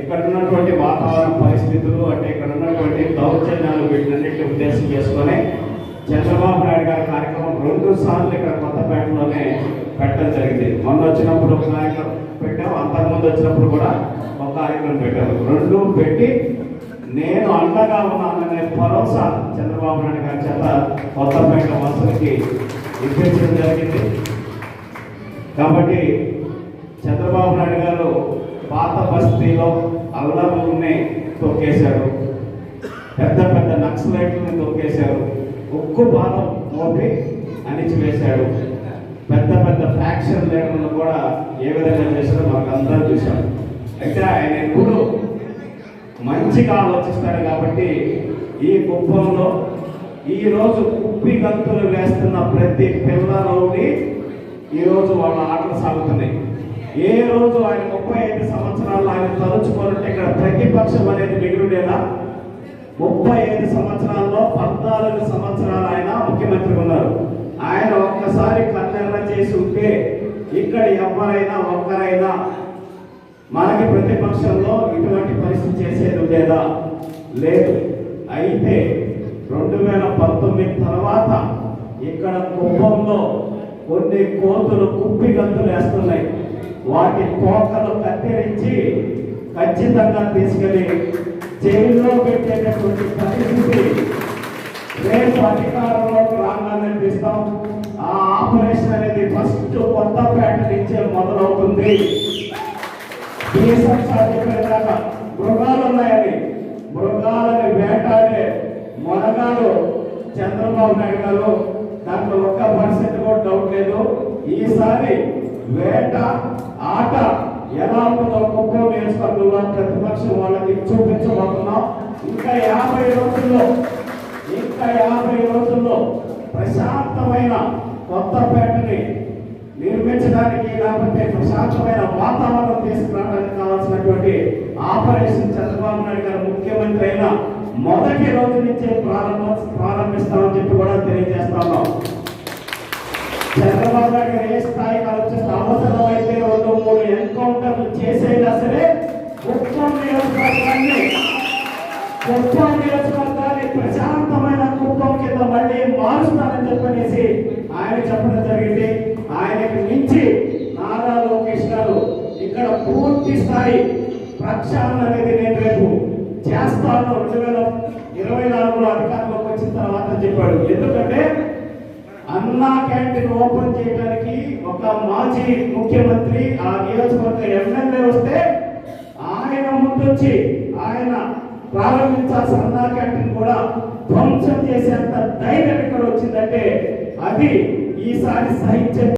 ఇక్కడ ఉన్నటువంటి వాతావరణ పరిస్థితులు అంటే ఇక్కడ ఉన్నటువంటి దౌర్జన్యాలు వీటినన్నింటి ఉద్దేశం చేసుకొని చంద్రబాబు నాయుడు గారి కార్యక్రమం రెండు సార్లు ఇక్కడ కొత్తపేటలోనే పెట్టడం జరిగింది. మొన్న వచ్చినప్పుడు ఒక కార్యక్రమం పెట్టాము అంతకుముందు వచ్చినప్పుడు కూడా ఒక కార్యక్రమం పెట్టాము రెండు పెట్టి నేను అండగా ఉన్నాననే భరోసా చంద్రబాబు నాయుడు గారి చేత కొత్తపేట వాసులకి ఇప్పించడం జరిగింది. కాబట్టి చంద్రబాబు నాయుడు గారు పాత బస్తీలో అల్లర్లని తొక్కేశారు. పెద్ద పెద్ద నక్సలైట్లను తొక్కేశారు. ఉక్కు బాధం మోపి అణిచివేశాడు. పెద్ద పెద్ద ఫ్యాక్షన్ లీడర్లను కూడా ఏ విధంగా చేశారో మనకు అందరూ చూశారు అయితే ఆయన ఎప్పుడు మంచిగా ఆలోచిస్తాడు కాబట్టి ఈ కుప్పంలో ఈ రోజు కుప్పి గంతులు వేస్తున్న ప్రతి పిల్లలోని ఈరోజు వాళ్ళ ఆటలు సాగుతున్నాయి. ఏ రోజు ఆయన ముప్పై ఐదు సంవత్సరాలు ఆయన తలుచుకోవాలంటే ఇక్కడ ప్రతిపక్షం అనేది మిగిలిడేదా ముప్పై ఐదు సంవత్సరాల్లో పద్నాలుగు సంవత్సరాలు ఆయన ముఖ్యమంత్రి ఉన్నారు. ఆయన ఒక్కసారి కన్నెర్ర చేసి ఉంటే ఇక్కడ ఎవరైనా ఒక్కరైనా మనకి ప్రతిపక్షంలో ఇటువంటి పరిస్థితి చేసేది లేదా లేదు. అయితే రెండు వేల పంతొమ్మిది తర్వాత ఇక్కడ కుప్పంలో కొన్ని కోతులు కుప్పి గంతులు వేస్తున్నాయి. వాటి కోతలు కట్టి ఖచ్చితంగా తీసుకెళ్ళి జైల్లో పెట్టేటటువంటి పరిస్థితి రేపు అధికారంలోకి రాగానే తీస్తాం ఆ ఆపరేషన్ అనేది ఫస్ట్ కొత్త కొత్తపేట నుంచే మొదలవుతుంది. దేశం సాధించేదాకా మృగాలు ఉన్నాయని మృగాలని వేటాడే మొనగాడు చంద్రబాబు నాయుడు గారు దాంట్లో ఒక్క పర్సెంట్ కూడా డౌట్ లేదు. ఈసారి వేట ఆట ఎలా ఉంటుందో కుప్పం ప్రతిపక్షం వాళ్ళకి చూపించబోతున్నాం. ఇంకా యాభై రోజుల్లో ఇంకా యాభై రోజుల్లో ప్రశాంతమైన కొత్తపేటని నిర్మించడానికి లేకపోతే ప్రశాంతమైన వాతావరణం తీసుకురావడానికి కావాల్సినటువంటి ఆపరేషన్ చంద్రబాబు నాయుడు గారు ముఖ్యమంత్రి అయిన మొదటి రోజు నుంచే ప్రారంభ ప్రారంభిస్తామని చెప్పి కూడా తెలియజేస్తున్నాం చంద్రబాబు నాయుడు గారు ఏ స్థాయికి ఆలోచిస్తే అవసరమైతే రెండు మూడు ఎన్కౌంటర్లు చేసేలా సరే నియోజకవర్గాన్ని కుప్పం నియోజకవర్గాన్ని ప్రశాంతమైన కుప్పం కింద మళ్ళీ మారుస్తానని చెప్పనేసి ఆయన చెప్పడం జరిగింది. ఆయనకు మించి నారా లోకేష్ గారు ఇక్కడ పూర్తి స్థాయి ప్రక్షాళన అనేది నేను రేపు చేస్తాను. రెండు వేల ఇరవై నాలుగులో అధికారంలోకి వచ్చిన తర్వాత చెప్పాడు. ఎందుకంటే అన్నా క్యాంటీన్ ఓపెన్ చేయడానికి ఒక మాజీ ముఖ్యమంత్రి ఆ నియోజకవర్గ ఎమ్మెల్యే వస్తే ఆయన ఆయన ప్రారంభించాల్సిన అన్నా క్యాంటీన్ కూడా ధ్వంసం చేసేంత ధైర్యం ఇక్కడ వచ్చిందంటే అది ఈసారి సాహిత్యం